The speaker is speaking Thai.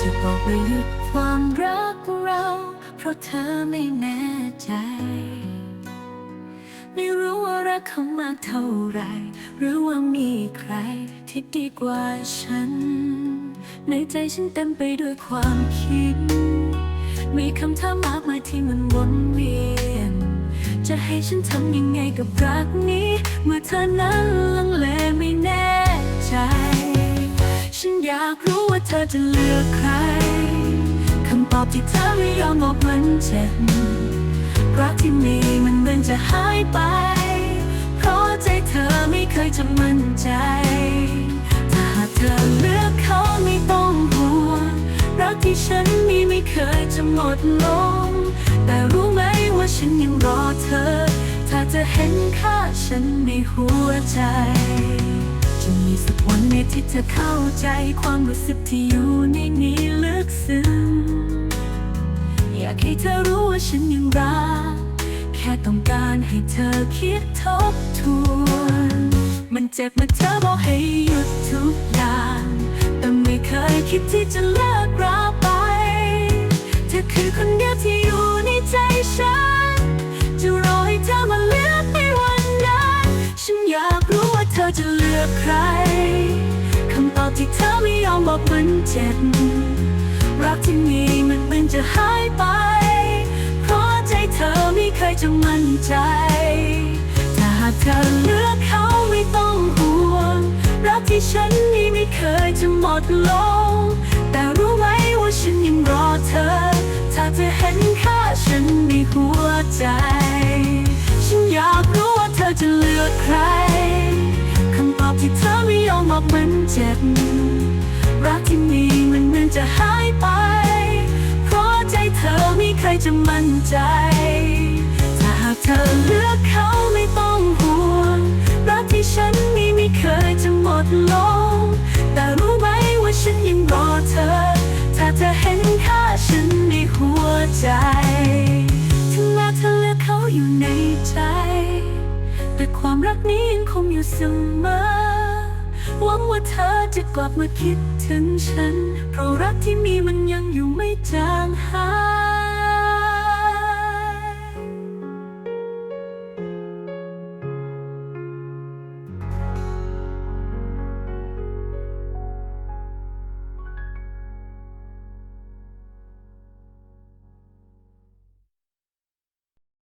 จะบอกว่าหยุดความรักเรา เพราะเธอไม่แน่ใจ ไม่รู้ว่ารักเขามากเท่าไร หรือว่ามีใครที่ดีกว่าฉัน ในใจฉันเต็มไปด้วยความคิด มีคำถามมากมายที่มันวนเวียน จะให้ฉันทำยังไงกับรักนี้ เมื่อเธอนั้นลังเลไม่แน่ใจ อยากรู้ว่าเธอจะเลือกใคร คำตอบที่เธอไม่ยอมบอกมันเจ็บรักที่มีมันเหมือนจะหายไป เพราะใจเธอไม่เคยจะมั่นใจ ถ้าหากเธอเลือกเขาไม่ต้องห่วงรักที่ฉันมีไม่เคยจะหมดลง แต่รู้ไหมว่าฉันยังรอเธอ ถ้าจะเห็นค่าฉันในหัวใจ จะมีสักวัน ในที่เธอเข้าใจความรู้สึกที่อยู่ในนี้ลึกซึ้ง อยากให้เธอรู้ว่าฉันยังรัก แค่ต้องการให้เธอคิดทบทวน มันเจ็บเมื่อเธอบอกให้หยุดทุกอย่าง แต่ไม่เคยคิดที่จะเลิกราไป เธอคือคนเดียวที่อยู่ในใจฉัน จะรอให้เธอมาเลือกในวันนั้น ฉันอยากรู้ว่าเธอจะเลือกใคร อบที่เธอไม่ยอมบอกมันเจ็บ รักที่มีมันเหมือนจะหายไป เพราะใจเธอไม่เคยจะมั่นใจ ถ้าหากเธอเลือกเขาไม่ต้องห่วง รักที่ฉันมีไม่เคยจะหมดลง แต่รู้ไหมว่าฉันยังรอเธอ ถ้าเธอเห็นค่าฉันในหัวใจ ฉันอยากรู้ว่าเธอจะเลือกใครคำตอบที่เธอ อกมันเจ็บ รักที่มีมันเหมือนจะหายไป เพราะใจเธอไม่เคยจะมั่นใจ ถ้าหากเธอเลือกเขาไม่ต้องห่วง รักที่ฉันมีไม่เคยจะหมดลง แต่รู้ไหมว่าฉันยังรอเธอ ถ้าเธอเห็นค่าฉันในหัวใจถึงแม้เธอเลือกเขาอยู่ในใจ แต่ความรักนี้ยังคงอยู่เสมอ หวังว่าเธอจะกลับมาคิดถึงฉัน เพราะรักที่มีมันยังอยู่ไม่จางหาย